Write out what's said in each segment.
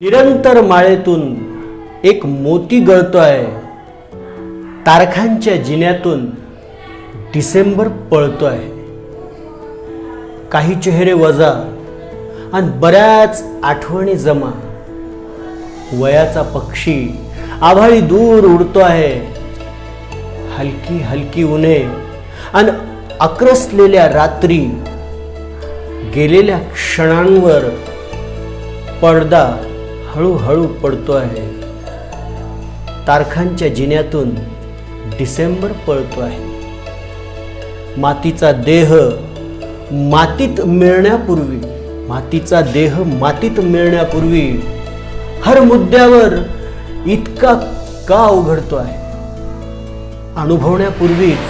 निरंतर माळेतून एक मोती गळतोय. तारखांच्या जिन्यातून डिसेंबर पळतोय. काही चेहरे वजा आणि बऱ्याच आठवणी जमा. वयाचा पक्षी आभाळी दूर उडतो आहे हलकी हलकी उन्हे आणि अक्रसलेल्या रात्री गेलेल्या क्षणांवर पडदा हळूहळू पडतो आहे. तारखांच्या जिन्यातून डिसेंबर पळतो आहे. मातीचा देह मातीत मिळण्यापूर्वी मातीचा देह मातीत मिळण्यापूर्वी हर मुद्द्यावर इतका का उघडतो आहे? अनुभवण्यापूर्वीच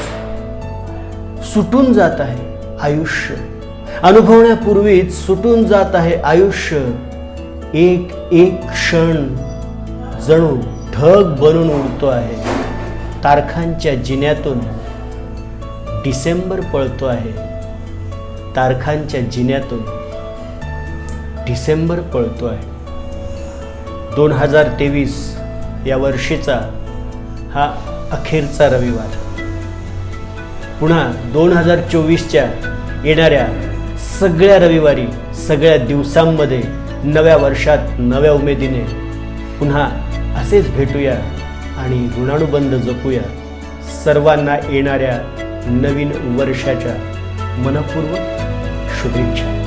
सुटून जात आहे आयुष्य. अनुभवण्यापूर्वीच सुटून जात आहे आयुष्य. एक एक क्षण जणू ढग बनून उडतो आहे. तारखांच्या जिन्यातून डिसेंबर पळतो आहे. तारखांच्या जिन्यातून डिसेंबर पळतो आहे. दोन हजार तेवीस या वर्षीचा हा अखेरचा रविवार. पुन्हा दोन हजार चोवीसच्या येणाऱ्या सगळ्या रविवारी सगळ्या दिवसांमध्ये नव्या वर्षात नव्या उमेदीने पुन्हा असेच भेटूया आणि ऋणानुबंध जपूया सर्वांना येणाऱ्या नवीन वर्षाच्या मनपूर्वक शुभेच्छा.